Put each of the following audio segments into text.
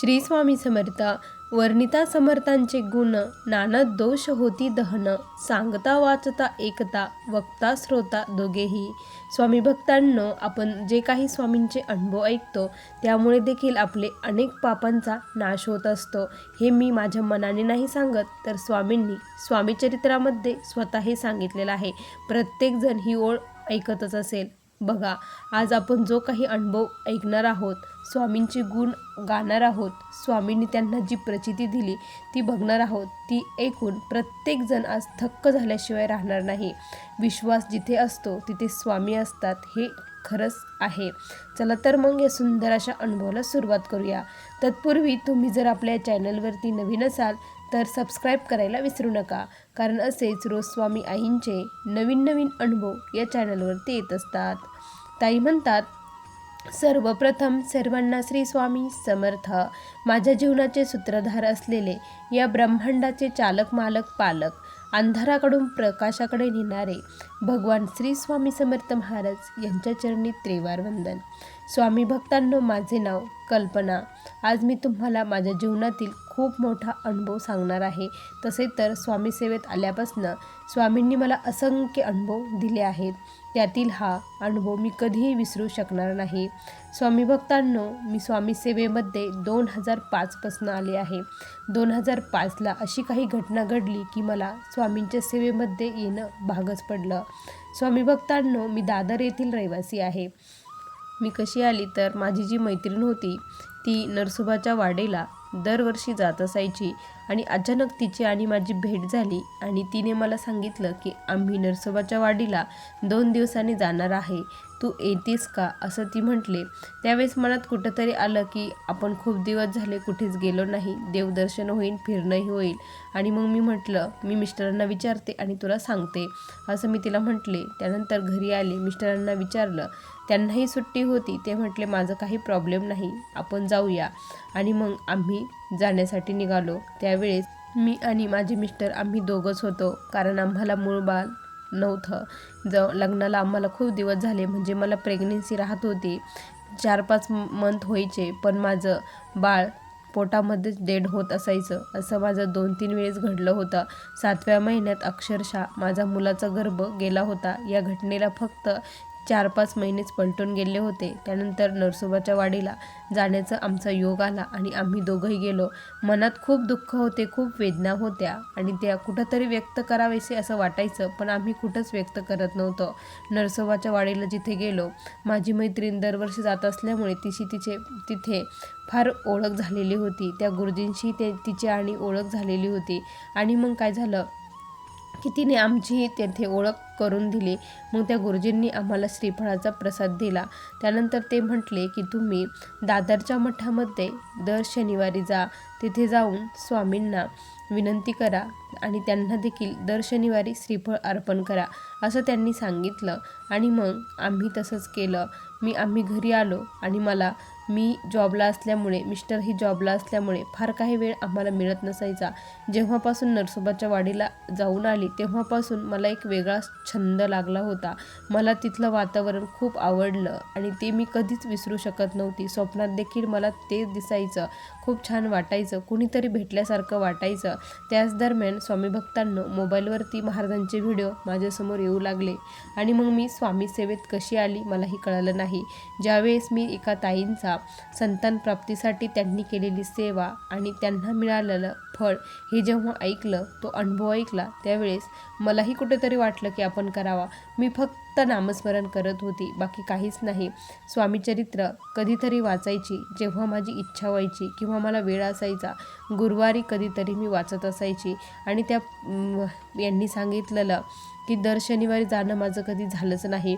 श्री स्वामी समर्थ वर्णिता समर्थांचे गुण नाना दोष होती दहन सांगता वाचता एकता वक्ता श्रोता दोघेही. स्वामी भक्तांनो आपण जे काही स्वामींचे अनुभव ऐकतो त्यामुळे देखील आपले अनेक पापांचा नाश होत असतो. हे मी माझ्या मनाने नाही सांगत तर स्वामींनी स्वामी चरित्रामध्ये स्वतःही सांगितलेलं आहे. प्रत्येकजण ही ओळ ऐकतच असेल. बघा आज आपण जो काही अनुभव ऐकणार आहोत स्वामींचे गुण गाणार आहोत स्वामींनी त्यांना जी प्रचिती दिली ती बघणार आहोत ती ऐकून प्रत्येकजण आज थक्क झाल्याशिवाय राहणार नाही. विश्वास जिथे असतो तिथे स्वामी असतात हे खरंच आहे. चला तर मग या सुंदर अशा अनुभवाला सुरुवात करूया. तत्पूर्वी तुम्ही जर आपल्या चॅनलवरती नवीन असाल तर सबस्क्राईब करायला विसरू नका. कारण असेच रोज स्वामी आईंचे नवीन नवीन अनुभव या चॅनलवरती येत असतात. ताई म्हणतात सर्वप्रथम सर्वांना श्री स्वामी समर्थ. माझ्या जीवनाचे सूत्रधार असलेले या ब्रह्मांडाचे चालक मालक पालक अंधाराकडून प्रकाशाकडे नेणारे भगवान श्री स्वामी समर्थ महाराज यांच्या चरणी त्रिवार वंदन. स्वामी भक्तांनो माझे नाव कल्पना. आज मी तुम्हाला माझ्या जीवनातील खूप मोठा अनुभव सांगणार आहे. तसे तर स्वामी सेवेत आल्यापासनं स्वामींनी मला असंख्य अनुभव दिले आहेत. त्यातील हा अनुभव मी कधीही विसरू शकणार नाही. स्वामी भक्तांनो मी स्वामी सेवेमध्ये दोन हजार पाचपासनं आले आहे. दोन हजार पाचला अशी काही घटना घडली की मला स्वामींच्या सेवेमध्ये येणं भागच पडलं. स्वामी भक्तांनो मी दादर येथील रहिवासी आहे. मी कशी आली तर माझी जी मैत्रीण होती ती नरसोबाच्या वाडेला दरवर्षी जात असायची आणि अचानक तिची आणि माझी भेट झाली आणि तिने मला सांगितलं की आम्ही नरसोबाच्या वाडीला दोन दिवसांनी जाणार आहे. तू येतेस का? असं ती म्हटले. त्यावेळेस मनात कुठंतरी आलं की आपण खूप दिवस झाले कुठेच गेलो नाही देवदर्शन होईल फिरणंही होईल. आणि मग मी म्हटलं मी मिस्टरांना विचारते आणि तुला सांगते. असं मी तिला म्हटले. त्यानंतर घरी आले. मिस्टरांना विचारलं त्यांनाही सुट्टी होती. ते म्हटले माझं काही प्रॉब्लेम नाही आपण जाऊया. आणि मग आम्ही जाण्यासाठी निघालो. त्यावेळेस मी आणि माझे मिस्टर आम्ही दोघंच होतो कारण आम्हाला मूळ बाळ नव्हतं. ज लग्नाला आम्हाला खूप दिवस झाले म्हणजे मला प्रेग्नेन्सी राहत होती. चार पाच मंथ व्हायचे पण माझं बाळ पोटामध्येच डेड होत असायचं. असं माझं दोन तीन वेळेस घडलं होतं. सातव्या महिन्यात अक्षरशः माझा मुलाचा गर्भ गेला होता. या घटनेला फक्त चार पाच महिनेच पलटून गेले होते. त्यानंतर नरसोबाच्या वाडीला जाण्याचा आमचा योग आला आणि आम्ही दोघंही गेलो. मनात खूप दुःख होते खूप वेदना होत्या आणि त्या कुठंतरी व्यक्त करावेसे असं वाटायचं पण आम्ही कुठंच व्यक्त करत नव्हतो. नरसोबाच्या वाडीला जिथे गेलो माझी मैत्रीण दरवर्षी जात असल्यामुळे तिशी तिचे तिथे फार ओळख झालेली होती. त्या गुरुजींशी ते तिची आणि ओळख झालेली होती. आणि मग काय झालं? की तिने आमची तेथे ओळख करून दिली. मग त्या गुरुजींनी आम्हाला श्रीफळाचा प्रसाद दिला. त्यानंतर ते म्हटले की तुम्ही दादरच्या मठामध्ये दर शनिवारी जा. तिथे जाऊन स्वामींना विनंती करा आणि त्यांना देखील दर शनिवारी श्रीफळ अर्पण करा असं त्यांनी सांगितलं. आणि मग आम्ही तसंच केलं. मी आम्ही घरी आलो आणि मला मी जॉबला असल्यामुळे मिस्टरही जॉबला असल्यामुळे फार काही वेळ आम्हाला मिळत नसायचा. जेव्हापासून नरसोबाच्या वाडीला जाऊन आली तेव्हापासून मला एक वेगळा छंद लागला होता. मला तिथलं वातावरण खूप आवडलं आणि ते मी कधीच विसरू शकत नव्हती. स्वप्नात देखील मला ते दिसायचं खूप छान वाटायचं कुणीतरी भेटल्यासारखं वाटायचं. त्याच दरम्यान स्वामी भक्तांना मोबाईलवरती महाराजांचे व्हिडिओ माझ्यासमोर येऊ लागले आणि मग मी स्वामी सेवेत कशी आली मलाही कळलं नाही. ज्यावेळेस मी एका ताईंचा संतान प्राप्तीसाठी त्यांनी केलेली सेवा आणि त्यांना मिळालेलं फळ हे जेव्हा ऐकलं तो अनुभव ऐकला त्यावेळेस मलाही कुठेतरी वाटलं की आपण करावा. मी फक्त नामस्मरण करत होती बाकी काहीच नाही. स्वामीचरित्र कधीतरी वाचायची जेव्हा माझी इच्छा व्हायची किंवा मला वेळ असायचा गुरुवारी कधीतरी मी वाचत असायची. आणि त्या यांनी सांगितलेलं की दर शनिवारी जाणं माझं कधी झालंच नाही.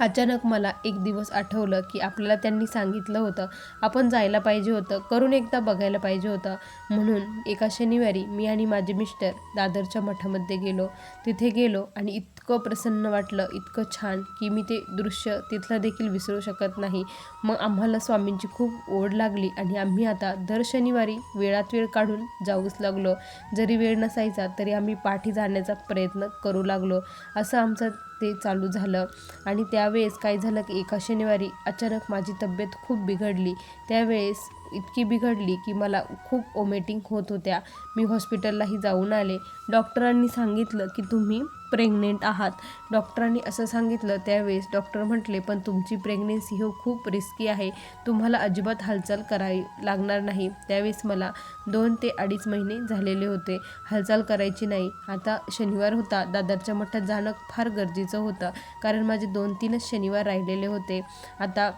अचानक मला एक दिवस आठवलं की आपल्याला त्यांनी सांगितलं होतं आपण जायला पाहिजे होतं करून एकदा बघायला पाहिजे होतं म्हणून एका शनिवारी मी आणि माझे मिस्टर दादरच्या मठामध्ये गेलो. तिथे गेलो आणि इतकं प्रसन्न वाटलं इतकं छान की मी ते दृश्य तिथलं देखील विसरू शकत नाही. मग आम्हाला स्वामींची खूप ओढ लागली आणि आम्ही आता दर शनिवारी वेळात वेळ काढून जाऊच लागलो. जरी वेळ नसायचा तरी आम्ही पाठी जाण्याचा प्रयत्न करू लागलो असं आमचं ते चालू झालं. आणि त्यावेळेस काय झालं की एका शनिवारी अचानक माझी तब्येत खूप बिघडली. त्यावेळेस इतकी बिघडली की मला खूप ओमेटिंग होत होत्या. मी हॉस्पिटललाही जाऊन आले. डॉक्टरांनी सांगितलं की तुम्ही प्रेग्नेंट आहात. डॉक्टरांनी असं सांगितलं त्यावेळेस डॉक्टर म्हटले पण तुमची प्रेग्नेन्सी ही हो खूप रिस्की आहे. तुम्हाला अजिबात हालचाल करावी लागणार नाही. त्यावेळेस मला दोन ते अडीच महिने झालेले होते. हालचाल करायची नाही. आता शनिवार होता. दादरच्या मठात जाणं फार गरजेचं होतं. कारण माझे दोन तीनच शनिवार राहिलेले होते. आता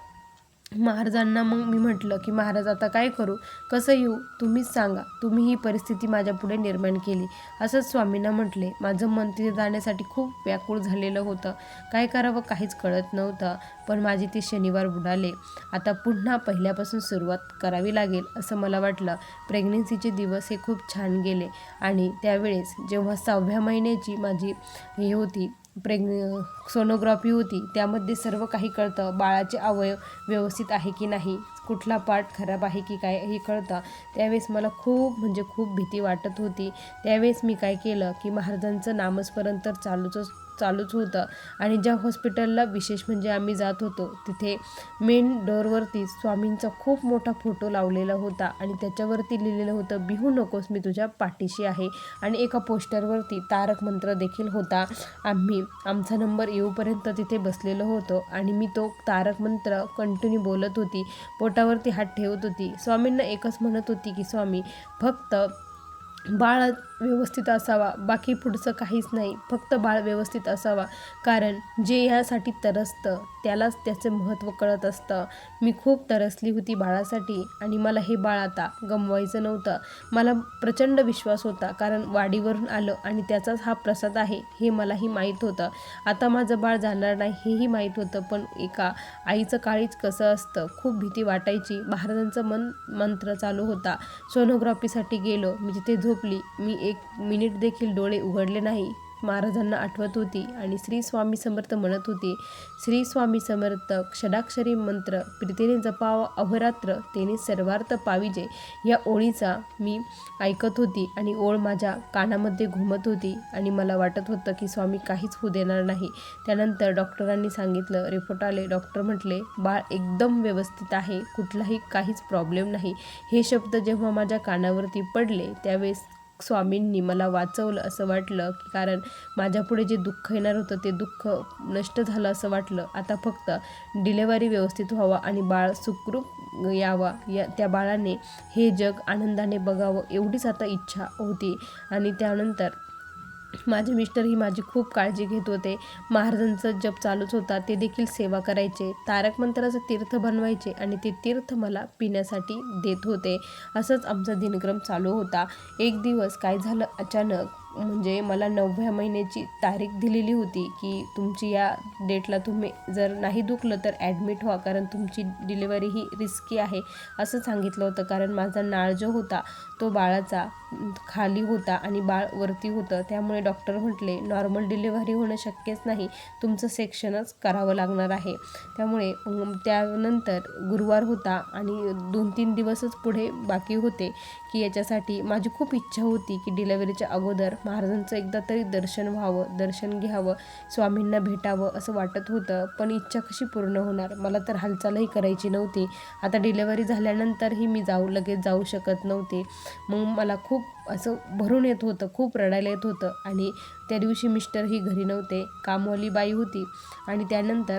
महाराजांना मग मी म्हटलं की महाराज आता काय करू? कसं येऊ? तुम्हीच सांगा. तुम्ही ही परिस्थिती माझ्यापुढे निर्माण केली. असंच स्वामींना म्हटले. माझं मन तिथे जाण्यासाठी खूप व्याकुळ झालेलं होतं. काय करावं काहीच कळत नव्हतं पण माझे ते शनिवार बुडाले. आता पुन्हा पहिल्यापासून सुरुवात करावी लागेल असं मला वाटलं. प्रेग्नेन्सीचे दिवस हे खूप छान गेले आणि त्यावेळेस जेव्हा सहाव्या महिन्याची माझी हे होती प्रेग्न सोनोग्राफी होती. त्यामध्ये सर्व काही कळतं. बाळाचे अवयव व्यवस्थित आहे की नाही? कुठला पार्ट खराब आहे की काय हे कळतं. त्यावेळेस मला खूप म्हणजे खूप भीती वाटत होती. त्यावेळेस मी काय केलं की महाराजांचं नामस्मरण तर चालूच चालूच होतं. आणि ज्या हॉस्पिटलला विशेष म्हणजे आम्ही जात होतो तिथे मेन डोअरवरती स्वामींचा खूप मोठा फोटो लावलेला होता. आणि त्याच्यावरती लिहिलेलं होतं बिहू नकोस मी तुझ्या पाठीशी आहे. आणि एका पोस्टरवरती तारक मंत्र देखील होता. आम्ही आमचा नंबर येऊपर्यंत तिथे बसलेलो होतो आणि मी तो तारक मंत्र कंटिन्यू बोलत होती. पोटावरती हात ठेवत होती. स्वामींना एकच म्हणत होती की स्वामी फक्त बाळ व्यवस्थित असावा. बाकी पुढचं काहीच नाही. फक्त बाळ व्यवस्थित असावा. कारण जे ह्यासाठी तरसतं त्यालाच त्याचं महत्त्व कळत असतं. मी खूप तरसली होती बाळासाठी आणि मला हे बाळ आता गमवायचं नव्हतं. मला प्रचंड विश्वास होता कारण वाडीवरून आलं आणि त्याचाच हा प्रसाद आहे हे मलाही माहीत होतं. आता माझं बाळ जाणार नाही हेही माहीत होतं पण एका आईचं काळीच कसं असतं? खूप भीती वाटायची. महाराजांचं मन मंत्र चालू होता. सोनोग्राफीसाठी गेलो. मी तिथे झोपली मी एक एक मिनिट देखील डोळे उघडले नाही. महाराजांना आठवत होती आणि श्री स्वामी समर्थ म्हणत होती श्री स्वामी समर्थ षडाक्षरी मंत्र प्रीतीने जपावा अहोरात्र तेने सर्वार्थ पाविजे. या ओळीचा मी ऐकत होती आणि ओळ माझ्या कानामध्ये घुमत होती आणि मला वाटत होतं की स्वामी काहीच होऊ देणार नाही. त्यानंतर डॉक्टरांनी सांगितलं रिपोर्ट आले डॉक्टर म्हटले बाळ एकदम व्यवस्थित आहे कुठलाही काहीच प्रॉब्लेम नाही. हे शब्द जेव्हा माझ्या कानावरती पडले त्यावेळेस स्वामींनी मला वाचवलं असं वाटलं की कारण माझ्यापुढे जे दुःख येणार होतं ते दुःख नष्ट झालं असं वाटलं. आता फक्त डिलेवरी व्यवस्थित व्हावा आणि बाळ सुखरूप यावा. या त्या बाळाने हे जग आनंदाने बघावं एवढीच आता इच्छा होती. आणि त्यानंतर माझे मिस्टर ही माझी खूप काळजी घेत होते. महाराजांचं जप चालूच होता. ते देखील सेवा करायचे. तारक मंत्राचं तीर्थ बनवायचे आणि ते तीर्थ मला पिण्यासाठी देत होते. असंच आमचा दिनक्रम चालू होता. एक दिवस काय झालं? अचानक म्हणजे मला नवव्या महिन्याची तारीख दिलेली होती की तुमची या डेटला तुम्ही जर नाही दुखलं तर ॲडमिट व्हा कारण तुमची डिलिव्हरी ही रिस्की आहे असं सांगितलं होतं. कारण माझा नाळ जो होता तो बाळाचा खाली होता आणि बाळ वरती होतं. त्यामुळे डॉक्टर म्हटले नॉर्मल डिलिव्हरी होणं शक्यच नाही. तुमचं सेक्शनच करावं लागणार आहे. त्यामुळे त्यानंतर गुरुवार होता आणि दोन तीन दिवसच पुढे बाकी होते. की याच्यासाठी माझी खूप इच्छा होती की डिलेवरीच्या अगोदर महाराजांचं एकदा तरी दर्शन व्हावं दर्शन घ्यावं स्वामींना भेटावं असं वाटत होतं. पण इच्छा कशी पूर्ण होणार? मला तर हालचालही करायची नव्हती. आता डिलेवरी झाल्यानंतरही मी जाऊ लगेच जाऊ शकत नव्हते. मग मला खूप असं भरून येत होतं खूप रडायला येत होतं. आणि त्या दिवशी मिस्टरही घरी नव्हते. कामवाली बाई होती. आणि त्यानंतर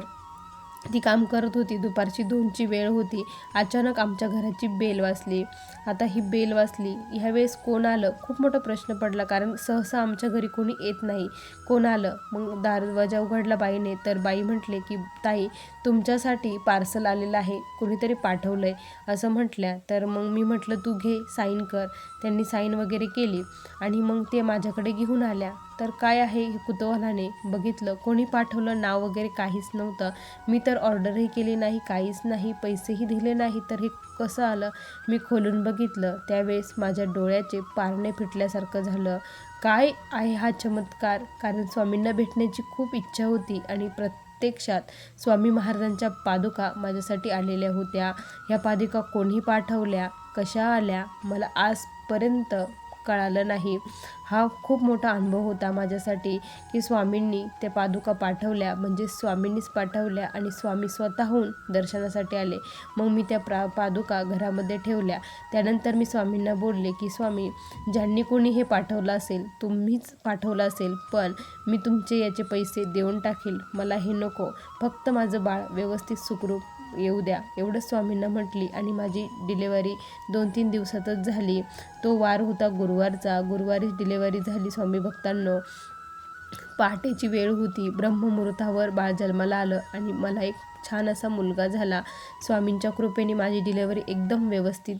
ती काम करत होती. दुपारची दोनची वेळ होती. अचानक आमच्या घराची बेल वाजली. आता ही बेल वाचली ह्यावेळेस कोण आलं? खूप मोठा प्रश्न पडला कारण सहसा आमच्या घरी कोणी येत नाही. कोण आलं? मग दरवाजा उघडला बाईने. तर बाई म्हटले की ताई तुमच्यासाठी पार्सल आलेलं आहे. कुणीतरी पाठवलं आहे असं म्हटल्या. तर मग मी म्हटलं तू घे साईन कर. त्यांनी साईन वगैरे केली. आणि मग ते माझ्याकडे घेऊन आल्या. तर काय आहे हे कुतूहलाने बघितलं. कोणी पाठवलं नाव वगैरे काहीच नव्हतं. मी तर ऑर्डरही केली नाही काहीच नाही पैसेही दिले नाही. तर हे कसं आलं? मी खोलून बघितलं. त्यावेळेस माझ्या डोळ्याचे पारणे फिटल्यासारखं झालं. काय आहे हा चमत्कार? कारण स्वामींना भेटण्याची खूप इच्छा होती आणि प्रत्यक्षात स्वामी महाराजांच्या पादुका माझ्यासाठी आलेल्या होत्या. ह्या पादुका कोणी पाठवल्या? कशा आल्या? मला आजपर्यंत कळालं नाही. हा खूप मोठा अनुभव होता माझ्यासाठी की स्वामींनी त्या पादुका पाठवल्या म्हणजे स्वामींनीच पाठवल्या आणि स्वामी स्वतःहून दर्शनासाठी आले. मग मी त्या प्रा पादुका घरामध्ये ठेवल्या. त्यानंतर मी स्वामींना बोलले की स्वामी ज्यांनी कोणी हे पाठवलं असेल तुम्हीच पाठवलं असेल पण मी तुमचे याचे पैसे देऊन टाकेल. मला हे नको. फक्त माझं बाळ व्यवस्थित सुखरूप येऊ द्या. एवढंच स्वामींना म्हटली आणि माझी डिलेवरी दोन तीन दिवसातच झाली. तो वार होता गुरुवारचा. गुरुवारीच डिलेवरी झाली स्वामी भक्तांनो. पहाटेची वेळ होती. ब्रह्ममुहूर्तावर बाळ जन्माला आलं आणि मला एक छान असा मुलगा झाला. स्वामींच्या कृपेने माझी डिलेवरी एकदम व्यवस्थित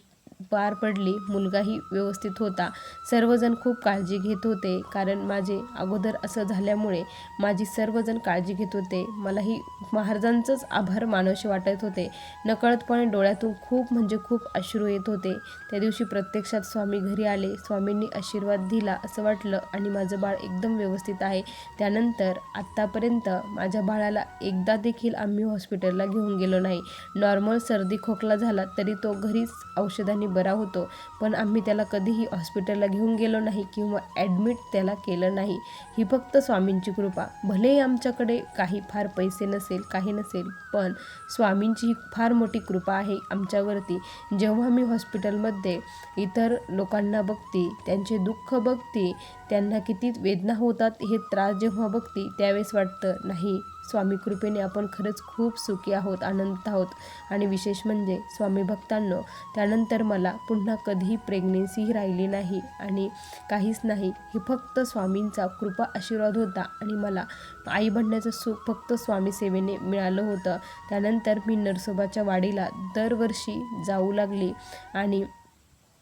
पार पडली मुलगाही व्यवस्थित होता. सर्वजण खूप काळजी घेत होते कारण माझे अगोदर असं झाल्यामुळे माझी सर्वजण काळजी घेत होते. मलाही महाराजांचंच आभार मानवसे वाटत होते. नकळतपणे डोळ्यातून खूप म्हणजे खूप अश्रू येत होते. त्या दिवशी प्रत्यक्षात स्वामी घरी आले. स्वामींनी आशीर्वाद दिला असं वाटलं आणि माझं बाळ एकदम व्यवस्थित आहे. त्यानंतर आत्तापर्यंत माझ्या बाळाला एकदा देखील आम्ही हॉस्पिटलला घेऊन गेलो नाही. नॉर्मल सर्दी खोकला झाला तरी तो घरीच औषधांनी बरं होतो. पण आम्ही त्याला कधीही हॉस्पिटलला घेऊन गेलो नाही किंवा ॲडमिट त्याला केलं नाही. ही फक्त स्वामींची कृपा. भलेही आमच्याकडे काही फार पैसे नसेल काही नसेल पण स्वामींची ही फार मोठी कृपा आहे आमच्यावरती. जेव्हा मी हॉस्पिटलमध्ये इतर लोकांना बघते त्यांचे दुःख बघते त्यांना किती वेदना होतात हे त्रास जेव्हा बघते त्यावेळेस वाटतं नाही स्वामी कृपेने आपण खरंच खूप सुखी आहोत आनंद आहोत. आणि विशेष म्हणजे स्वामी भक्तांनो त्यानंतर मला पुन्हा कधीही प्रेग्नेन्सीही राहिली नाही आणि काहीच नाही. हे फक्त स्वामींचा कृपा आशीर्वाद होता आणि मला आई बनण्याचं सुख फक्त स्वामी सेवेने मिळालं होतं. त्यानंतर मी नरसोबाच्या वाडीला दरवर्षी जाऊ लागली आणि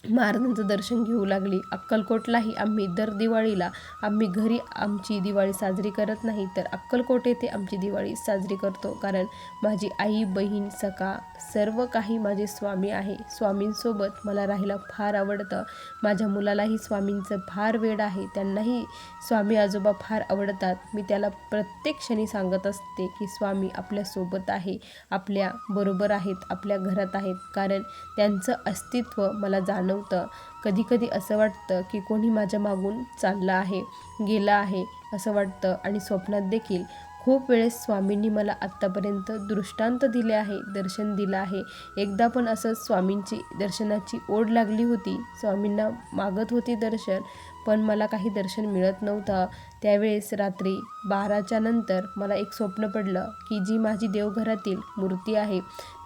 महाराजांचं दर्शन घेऊ लागली. अक्कलकोटलाही आम्ही दर दिवाळीला आम्ही घरी आमची दिवाळी साजरी करत नाही तर अक्कलकोट येथे आमची दिवाळी साजरी करतो. कारण माझी आई बहीण सका सर्व काही माझे स्वामी आहे. स्वामींसोबत मला राहायला फार आवडतं. माझ्या मुलालाही स्वामींचं फार वेळ आहे. त्यांनाही स्वामी आजोबा फार आवडतात. मी त्याला प्रत्येक क्षणी सांगत असते की स्वामी आपल्यासोबत आहे. आपल्या बरोबर आहेत. आपल्या घरात आहेत. कारण त्यांचं अस्तित्व मला जाणवतं. कधीकधी असं वाटतं की कोणी माझ्या मागून चाललं आहे गेलं आहे असं वाटतं आणि स्वप्नात देखील. खूप वेळेस स्वामींनी मला आत्तापर्यंत दृष्टांत दिले आहे दर्शन दिलं आहे. एकदा पण असं स्वामींची दर्शनाची ओढ लागली होती. स्वामींना मागत होती दर्शन पण मला काही दर्शन मिळत नव्हतं. त्यावेळेस रात्री बाराच्या नंतर मला एक स्वप्न पडलं की जी माझी देवघरातील मूर्ती आहे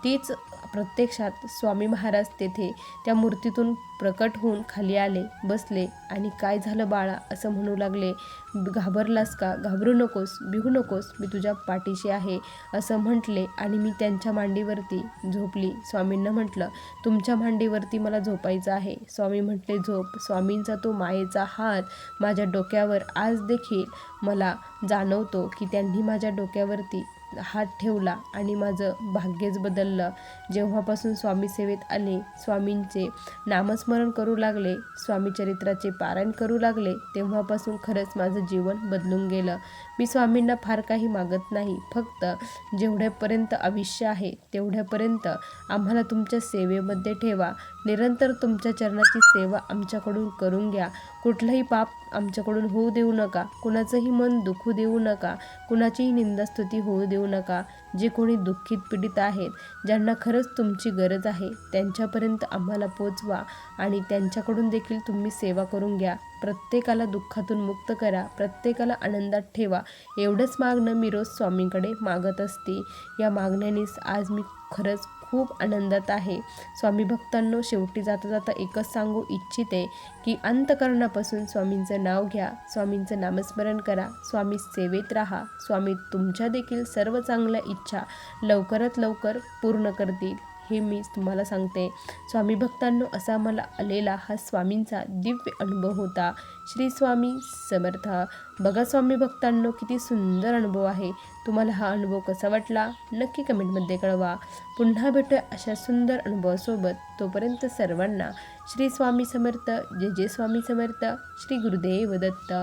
तीच प्रत्यक्षात स्वामी महाराज तेथे त्या मूर्तीतून प्रकट होऊन खाली आले बसले आणि काय झालं बाळा असं म्हणू लागले. घाबरलास का? घाबरू नकोस बिहू नकोस मी तुझ्या पाठीशी आहे असं म्हटले आणि मी त्यांच्या मांडीवरती झोपली. स्वामींना म्हटलं तुमच्या मांडीवरती मला झोपायचं आहे. स्वामी म्हटले झोप. स्वामींचा तो मायेचा हात माझ्या डोक्यावर आज देखील देखील मला जाणवतो की त्यांनी माझ्या डोक्यावरती हात ठेवला आणि माझं भाग्यच बदललं. जेव्हापासून स्वामी सेवेत आले स्वामींचे नामस्मरण करू लागले स्वामी चरित्राचे पारायण करू लागले तेव्हापासून खरंच माझं जीवन बदलून गेलं. मी स्वामींना फार काही मागत नाही. फक्त जेवढ्यापर्यंत आयुष्य आहे तेवढ्यापर्यंत आम्हाला तुमच्या सेवेमध्ये ठेवा. निरंतर तुमच्या चरणाची सेवा आमच्याकडून करून घ्या. कुठलंही पाप आमच्याकडून होऊ देऊ नका. कुणाचंही मन दुखू देऊ नका. कुणाचीही निंदास्तुती होऊ देऊ नका. जे कोणी दुःखित पीडित आहेत ज्यांना खरंच तुमची गरज आहे त्यांच्यापर्यंत आम्हाला पोचवा आणि त्यांच्याकडून देखील तुम्ही सेवा करून घ्या. प्रत्येकाला दुःखातून मुक्त करा प्रत्येकाला आनंदात ठेवा. एवढंच मागणं मी रोज स्वामींकडे मागत असते. या मागण्यानेच आज मी खरंच खूप आनंदात आहे. स्वामी भक्तांनो शेवटी जाता जाता एकच सांगू इच्छिते की अंतकरणापासून स्वामींचं नाव घ्या. स्वामींचं नामस्मरण करा. स्वामी सेवेत राहा. स्वामी तुमच्या देखील सर्व चांगल्या इच्छा लवकरात लवकर पूर्ण करतील. हे मी तुम्हाला सांगते. स्वामी भक्तांनो असा मला आलेला हा स्वामींचा दिव्य अनुभव होता. श्री स्वामी समर्थ. बघा स्वामी भक्तांनो किती सुंदर अनुभव आहे. तुम्हाला हा अनुभव कसा वाटला? नक्की कमेंटमध्ये कळवा. पुन्हा भेटूया अशा सुंदर अनुभवासोबत. तोपर्यंत सर्वांना श्री स्वामी समर्थ जय जय स्वामी समर्थ श्री गुरुदेव दत्त.